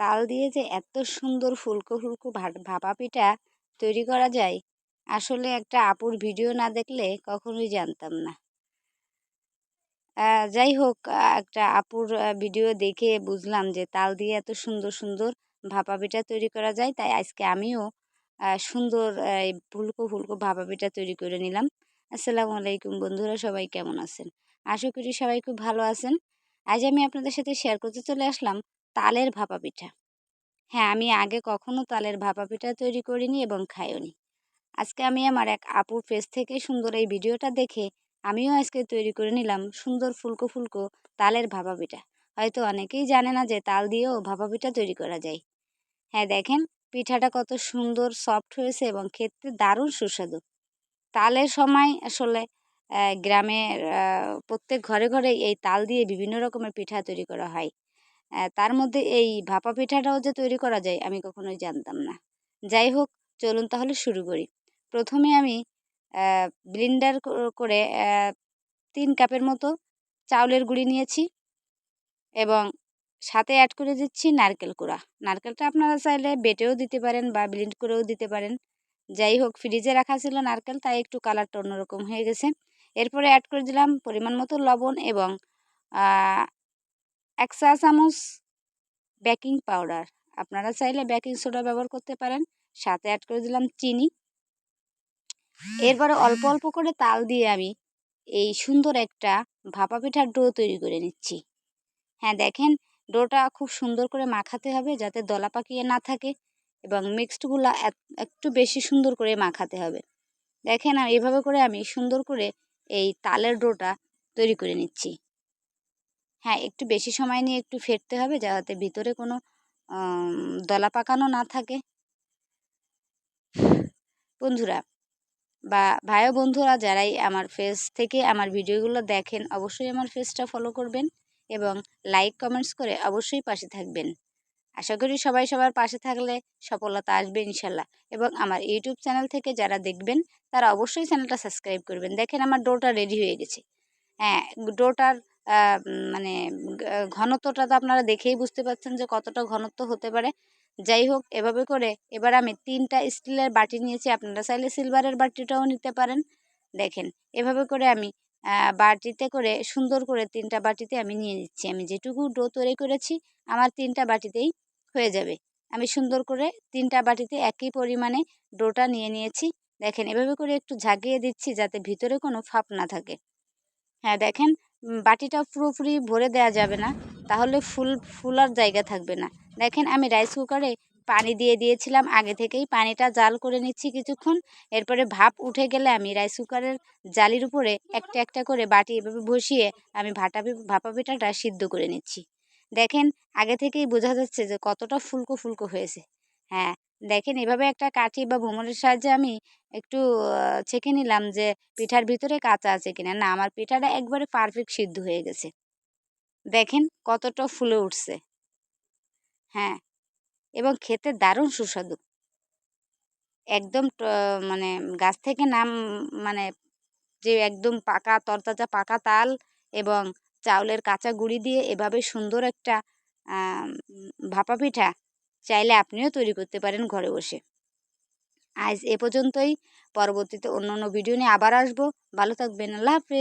তাল দিয়ে যে এত সুন্দর ফুলকো ফুলকো ভাপা পিঠা তৈরি করা যায়, আসলে একটা আপুর ভিডিও না দেখলে কখনোই জানতাম না। যাই হোক একটা আপুর ভিডিও দেখে বুঝলাম যে তাল দিয়ে এত সুন্দর সুন্দর ভাপা পিঠা তৈরি করা যায়, তাই আজকে আমিও সুন্দর ফুলকো ফুলকো ভাপা পিঠা তৈরি করে নিলাম। আসসালামু আলাইকুম বন্ধুরা, সবাই কেমন আছেন? আশা করি সবাই খুব ভালো আছেন। আজ আমি আপনাদের সাথে শেয়ার করতে চলে আসলাম তালের ভাপা পিঠা হ্যাঁ আমি আগে কখনো তালের ভাপা পিঠা তৈরি করিনি এবং খাইওনি। আজকে আমি আমার এক আপুর পেজ থেকে সুন্দর এই ভিডিওটা দেখে আমিও আজকে তৈরি করে নিলাম সুন্দর ফুলকো ফুলকো তালের ভাপা পিঠা হয়তো অনেকেই জানে না যে তাল দিয়েও ভাপা পিঠা তৈরি করা যায়। হ্যাঁ দেখেন, পিঠাটা কত সুন্দর সফট হয়েছে এবং খেতে দারুণ সুস্বাদু। তালের সময় আসলে গ্রামের প্রত্যেক ঘরে ঘরে এই তাল দিয়ে বিভিন্ন রকমের পিঠা তৈরি করা হয়। তার মধ্যে এই ভাপা পিঠাটাও যে তৈরি করা যায় আমি কখনোই জানতাম না। যাই হোক, চলুন তাহলে শুরু করি। প্রথমে আমি ব্লিন্ডার করে তিন কাপের মতো চাউলের গুঁড়ি নিয়েছি এবং সাথে অ্যাড করে দিচ্ছি নারকেল কুড়া। নারকেলটা আপনারা চাইলে বেটেও দিতে পারেন বা ব্লিন্ড করেও দিতে পারেন। যাই হোক ফ্রিজে রাখা ছিল নারকেল, তাই একটু কালারটা অন্যরকম হয়ে গেছে। এরপরে অ্যাড করে দিলাম পরিমাণ মতো লবণ এবং এক চা চামচ বেকিং পাউডার। আপনারা চাইলে বেকিং সোডা ব্যবহার করতে পারেন। সাথে অ্যাড করে দিলাম চিনি। এরপরে অল্প অল্প করে তাল দিয়ে আমি এই সুন্দর একটা ভাপা পিঠার ডো তৈরি করে নিচ্ছি। হ্যাঁ দেখেন, ডোটা খুব সুন্দর করে মাখাতে হবে যাতে দলা পাকিয়ে না থাকে এবং মিক্সডগুলো একটু বেশি সুন্দর করে মাখাতে হবে। দেখেন এভাবে করে আমি সুন্দর করে এই তালের ডোটা তৈরি করে নিচ্ছি। হ্যাঁ একটু বেশি সময় নিয়ে একটু ফেটতে হবে যাতে ভিতরে কোনো দলা পাকানো না থাকে। বন্ধুরা বা ভাই বন্ধুরা যারাই আমার ফেস থেকে আমার ভিডিওগুলো দেখেন, অবশ্যই আমার ফেসটা ফলো করবেন এবং লাইক কমেন্টস করে অবশ্যই পাশে থাকবেন। আশা করি সবাই সবার পাশে থাকলে সফলতা আসবে ইনশাল্লাহ। এবং আমার ইউটিউব চ্যানেল থেকে যারা দেখবেন, তারা অবশ্যই চ্যানেলটা সাবস্ক্রাইব করবেন। দেখেন আমার ডোটা রেডি হয়ে গেছে। হ্যাঁ ডোটার মানে ঘনত্বটা তো আপনারা দেখেই বুঝতে পারছেন যে কতটা ঘনত্ব হতে পারে। যাই হোক, এভাবে করে এবার আমি তিনটা স্টিলের বাটি নিয়েছি। আপনারা চাইলে সিলভারের বাটিটাও নিতে পারেন। দেখেন, এভাবে করে আমি বাটিতে করে সুন্দর করে তিনটা বাটিতে আমি নিয়ে নিচ্ছি। আমি যেটুকু ডো তৈরি করেছি, আমার তিনটা বাটিতেই হয়ে যাবে। আমি সুন্দর করে তিনটা বাটিতে একই পরিমাণে ডোটা নিয়ে নিয়েছি। দেখেন, এভাবে করে একটু ঝাঁকিয়ে দিচ্ছি যাতে ভিতরে কোনো ফাঁপ না থাকে। হ্যাঁ দেখেন বাটিটা পুরোপুরি ভরে দেওয়া যাবে না, তাহলে ফুল ফুলার জায়গা থাকবে না। দেখেন, আমি রাইস কুকারে পানি দিয়ে দিয়েছিলাম, আগে থেকেই পানিটা জাল করে নিচ্ছি কিছুক্ষণ, এরপরে ভাপ উঠে গেলে আমি রাইস কুকারের জালির উপরে একটা একটা করে বাটি এভাবে বসিয়ে আমি ভাটা ভাপা পিঠাটা সিদ্ধ করে নিচ্ছি। দেখেন, আগে থেকেই বোঝা যাচ্ছে যে কতটা ফুলকো ফুলকো হয়েছে। হ্যাঁ দেখেন, এভাবে একটা কাঠি বা ভ্রমণের সাহায্যে আমি একটু ছেঁকে নিলাম যে পিঠার ভিতরে কাঁচা আছে কিনা। না, আমার পিঠাটা একবারে পারফেক্ট সিদ্ধ হয়ে গেছে। দেখেন কতটা ফুলে উঠছে। হ্যাঁ এবং খেতে দারুণ সুস্বাদু। একদম মানে গাছ থেকে নাম মানে যে একদম পাকা, তরতাজা পাকা তাল এবং চাউলের কাঁচা গুঁড়ি দিয়ে এভাবে সুন্দর একটা ভাপা পিঠা চাইলে আপনিও তৈরি করতে পারেন ঘরে বসে। আজ এ পর্যন্তই। পরবর্তীতে অন্য অন্য ভিডিও নিয়ে আবার আসব। ভালো থাকবেন। আল্লাহ হাফেজ।